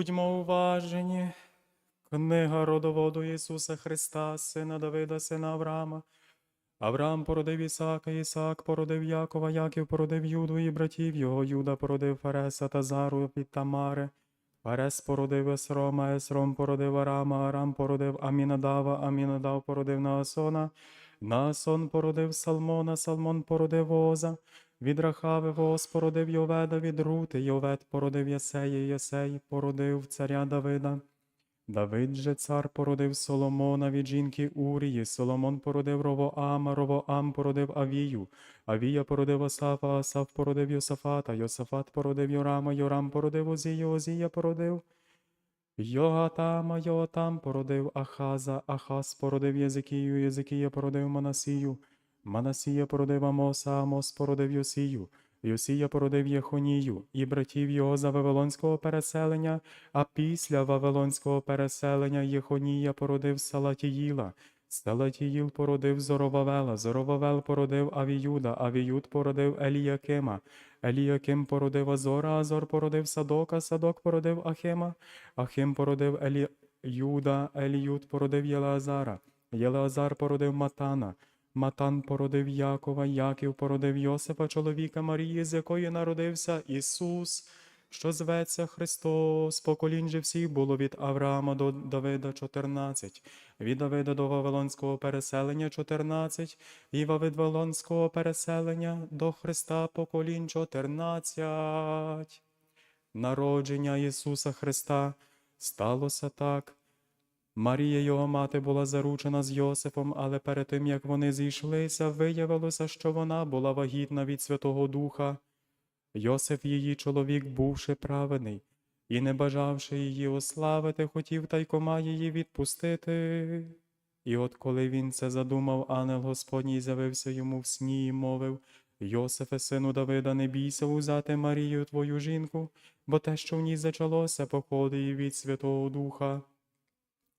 Будьмо уважені. Книга родоводу Ісуса Христа, сина Давида, сина Авраама. Авраам породив Ісаака, Ісаак породив Якова, Яків породив Юду і братів його. Юда породив Фареса та Зару від Тамари. Фарес породив Есрома, Есром породив Арама, Арам породив Амінадава, Амінадав породив Наасона. Наасон породив Салмона, Салмон породив Оза. Від Рахави Воз породив Йоведа, від Рути, Йовед породив Єсея, Єсей породив царя Давида. Давид же цар породив Соломона від жінки Урії, Соломон породив Ровоама, Ровоам породив Авію, Авія породив Осафа, Асаф породив Йосафата, Йосафат породив Йорама, Йорам породив Озію, Озія породив Йогатама, Йотам породив Ахаза, Ахаз породив Єзикію, Єзикія породив Манасію, Манасія породив Амоса, Амос породив Йосію, Йосія породив Єхонію, і братів його за Вавилонського переселення, а після Вавилонського переселення Єхонія породив Салатіїла, Салатіїл породив Зоровавела, Зоровавел породив Авіюда, Авіюд породив Еліякима, Еліяким породив Азора, Азор породив Садока, Садок породив Ахима, Ахим породив Еліюда, Еліюд породив Єлеазара, Єлеазар породив Матана, Матан породив Якова, Яків породив Йосипа, чоловіка Марії, з якої народився Ісус, що зветься Христос. Поколінь же всіх було від Авраама до Давида 14, від Давида до Вавилонського переселення 14, і Вавилонського переселення до Христа поколінь 14. Народження Ісуса Христа сталося так. Марія, його мати, була заручена з Йосифом, але перед тим, як вони зійшлися, виявилося, що вона була вагітна від Святого Духа. Йосиф, її чоловік, бувши праведний, і не бажавши її ославити, хотів тайкома її відпустити. І от коли він це задумав, ангел Господній з'явився йому в сні і мовив Йосифе, сину Давида, не бійся узяти Марію твою жінку, бо те, що в ній зачалося, походить від Святого Духа.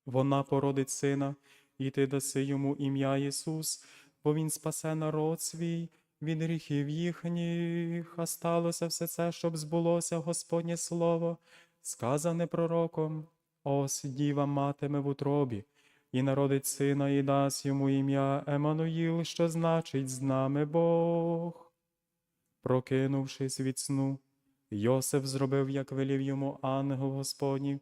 Вона породить сина, і ти даси йому ім'я Ісус, бо Він спасе народ свій від гріхів їхніх, а сталося все це, щоб збулося Господнє Слово, сказане пророком. Ось діва матиме в утробі, і народить сина, і дасть йому ім'я Еммануїл, що значить з нами Бог. Прокинувшись від сну, Йосиф зробив, як велів йому ангел Господній,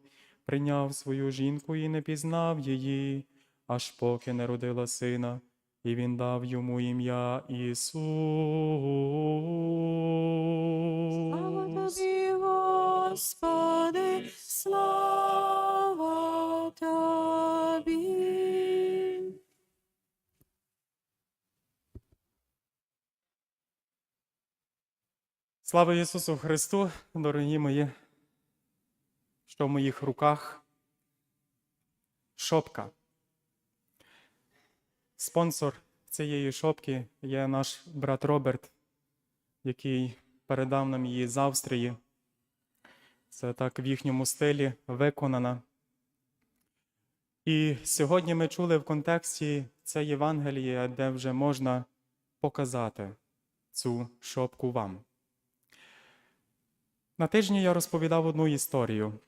прийняв свою жінку і не пізнав її, аж поки не родила сина, і він дав йому ім'я Ісус. Слава тобі, Господи, слава тобі. Слава Ісусу Христу, дорогі мої, що в моїх руках шопка. Спонсор цієї шопки є наш брат Роберт, який передав нам її з Австрії. Це так в їхньому стилі виконана. І сьогодні ми чули в контексті це Євангеліє, де вже можна показати цю шопку вам. На тижні я розповідав одну історію.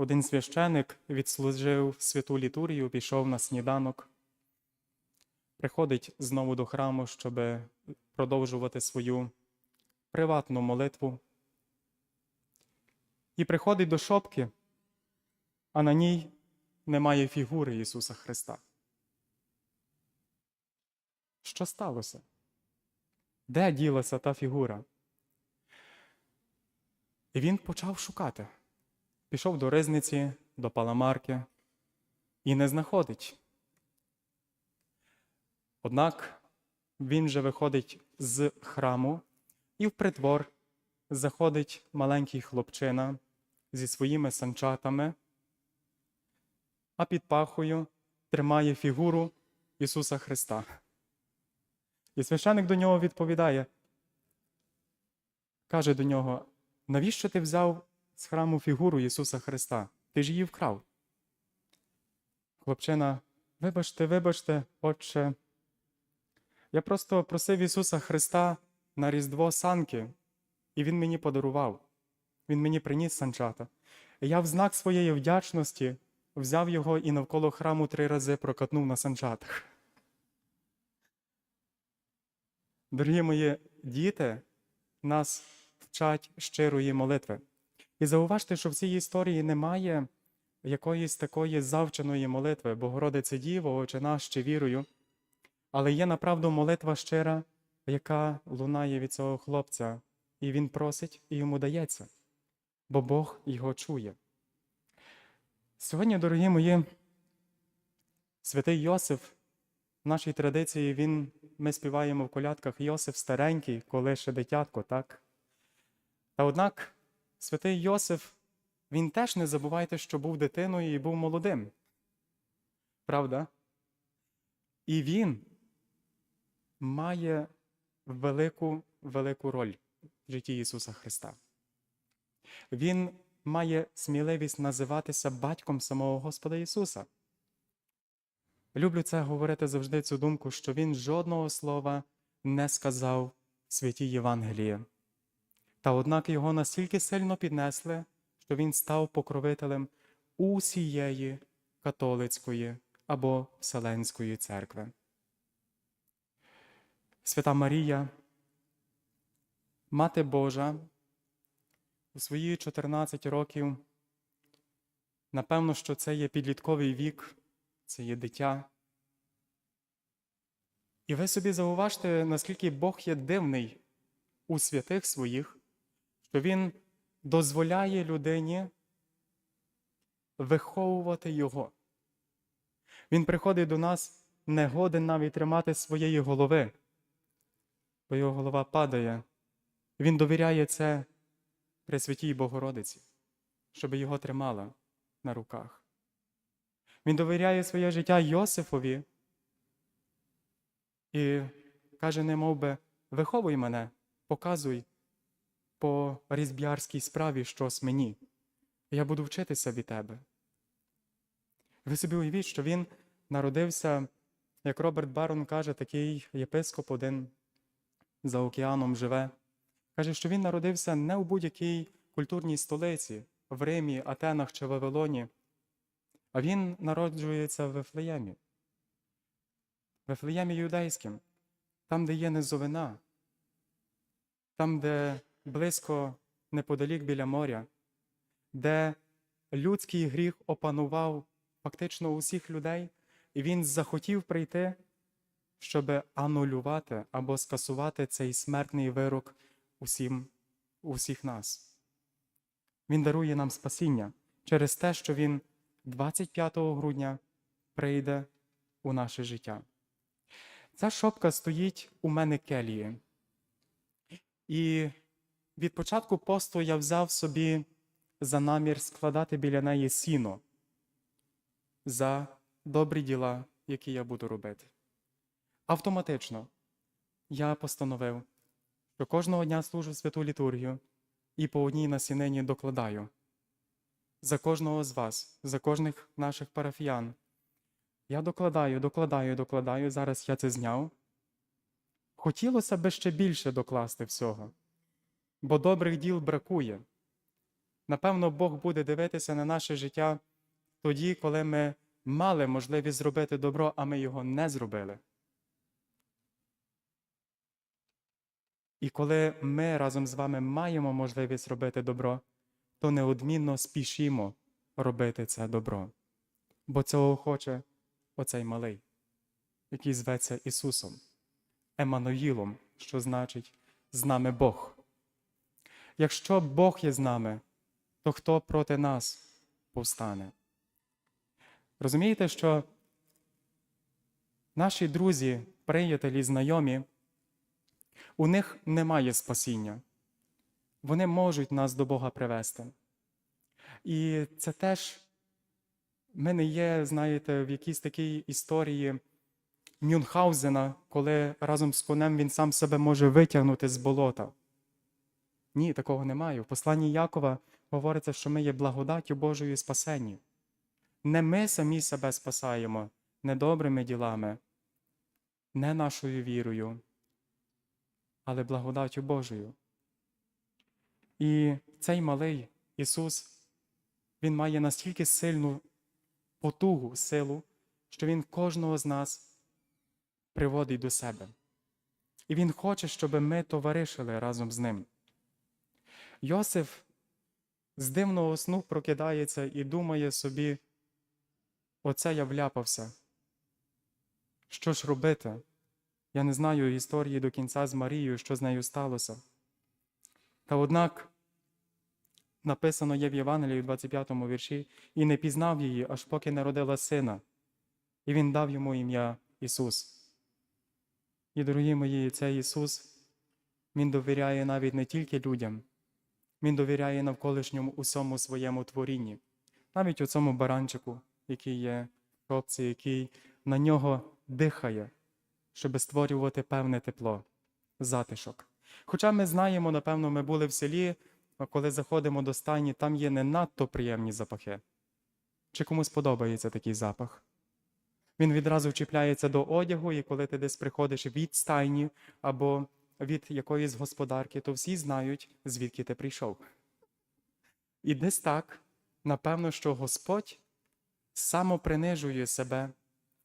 Один священик відслужив святу літургію, пішов на сніданок, приходить знову до храму, щоб продовжувати свою приватну молитву. І приходить до шопки, а на ній немає фігури Ісуса Христа. Що сталося? Де ділася та фігура? І він почав шукати. Пішов до ризниці, до паламарки і не знаходить. Однак він же виходить з храму і в притвор заходить маленький хлопчина зі своїми санчатами, а під пахою тримає фігуру Ісуса Христа. І священик до нього відповідає, каже до нього: навіщо ти взяв з храму фігуру Ісуса Христа? Ти ж її вкрав. Хлопчина, вибачте, вибачте, отче. Я просто просив Ісуса Христа на Різдво санки, і Він мені подарував. Він мені приніс санчата. Я в знак своєї вдячності взяв його і навколо храму три рази прокатнув на санчатах. Дорогі мої діти нас вчать щирої молитви. І зауважте, що в цій історії немає якоїсь такої завченої молитви, Богородице Діво, Отче наш чи вірою, але є направду молитва щира, яка лунає від цього хлопця, і він просить, і йому дається, бо Бог його чує. Сьогодні, дорогі мої, святий Йосиф, в нашій традиції він, ми співаємо в колядках Йосиф старенький, коли ще дитятко, так? Та однак святий Йосиф, він теж не забувайте, що був дитиною і був молодим. Правда? І він має велику, велику роль в житті Ісуса Христа. Він має сміливість називатися батьком самого Господа Ісуса. Люблю це говорити завжди цю думку, що Він жодного слова не сказав в святій Євангелії. Та однак його настільки сильно піднесли, що він став покровителем усієї католицької або Вселенської церкви. Свята Марія, Мати Божа, у свої 14 років, напевно, що це є підлітковий вік, це є дитя. І ви собі зауважте, наскільки Бог є дивний у святих своїх, що Він дозволяє людині виховувати Його. Він приходить до нас не годен навіть тримати своєї голови, бо його голова падає. Він довіряє це Пресвятій Богородиці, щоб його тримала на руках. Він довіряє своє життя Йосифові і каже, не мов би, виховуй мене, показуй по різб'ярській справі щось мені. Я буду вчитися від тебе. Ви собі уявіть, що він народився, як Роберт Барон каже, такий єпископ один за океаном живе. Каже, що він народився не у будь-якій культурній столиці, в Римі, Атенах чи Вавилоні, а він народжується в Вифлеємі. Вифлеємі юдейським, там, де є низовина, там, де близько неподалік біля моря, де людський гріх опанував фактично усіх людей, і він захотів прийти, щоб анулювати або скасувати цей смертний вирок усім, усіх нас. Він дарує нам спасіння через те, що Він 25 грудня прийде у наше життя. Ця шопка стоїть у мене келії. І від початку посту я взяв собі за намір складати біля неї сіно за добрі діла, які я буду робити. Автоматично я постановив, що кожного дня служу святу літургію і по одній насінині докладаю. За кожного з вас, за кожних наших парафіян. Я докладаю, докладаю, докладаю. Зараз я це зняв. Хотілося би ще більше докласти всього, бо добрих діл бракує. Напевно, Бог буде дивитися на наше життя тоді, коли ми мали можливість зробити добро, а ми його не зробили. І коли ми разом з вами маємо можливість робити добро, то неодмінно спішімо робити це добро. Бо цього хоче оцей малий, який зветься Ісусом, Еммануїлом, що значить з нами Бог. Якщо Бог є з нами, то хто проти нас повстане? Розумієте, що наші друзі, приятелі, знайомі, у них немає спасіння. Вони можуть нас до Бога привести. І це теж ми не є, знаєте, в якійсь такій історії Мюнхгаузена, коли разом з конем він сам себе може витягнути з болота. Ні, такого немає. В посланні Якова говориться, що ми є благодаттю Божою спасенні. Не ми самі себе спасаємо не добрими ділами, не нашою вірою, але благодаттю Божою. І цей малий Ісус, Він має настільки сильну потугу, силу, що Він кожного з нас приводить до себе. І Він хоче, щоб ми товаришили разом з ним. Йосиф з дивного сну прокидається і думає собі, оце я вляпався. Що ж робити? Я не знаю історії до кінця з Марією, що з нею сталося. Та однак написано є в Євангелії, в 25 му вірші, і не пізнав її, аж поки не родила сина, і він дав йому ім'я Ісус. І, дорогі мої, цей Ісус, Він довіряє навіть не тільки людям, Він довіряє навколишньому усьому своєму творінні, навіть у цьому баранчику, який є в хлопці, який на нього дихає, щоб створювати певне тепло, затишок. Хоча ми знаємо, напевно, ми були в селі, коли заходимо до стайні, там є не надто приємні запахи. Чи комусь подобається такий запах? Він відразу вчіпляється до одягу, і коли ти десь приходиш від стайні або від якоїсь господарки, то всі знають, звідки ти прийшов. І десь так, напевно, що Господь самопринижує себе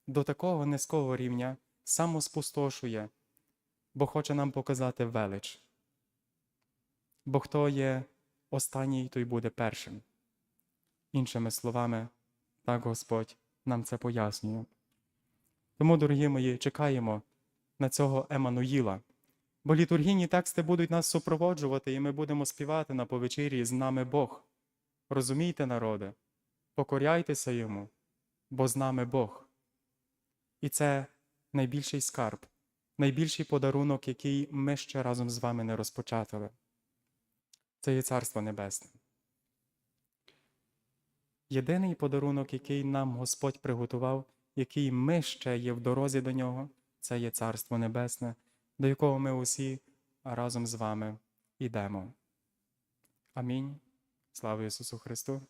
до такого низького рівня, самоспустошує, бо хоче нам показати велич. Бо хто є останній, той буде першим. Іншими словами, так Господь нам це пояснює. Тому, дорогі мої, чекаємо на цього Еммануїла, бо літургійні тексти будуть нас супроводжувати, і ми будемо співати на повечірі з нами Бог. Розумійте, народи, покоряйтеся йому, бо з нами Бог. І це найбільший скарб, найбільший подарунок, який ми ще разом з вами не розпочатили. Це є Царство Небесне. Єдиний подарунок, який нам Господь приготував, який ми ще є в дорозі до нього, це є Царство Небесне, до якого ми усі разом з вами йдемо. Амінь. Слава Ісусу Христу!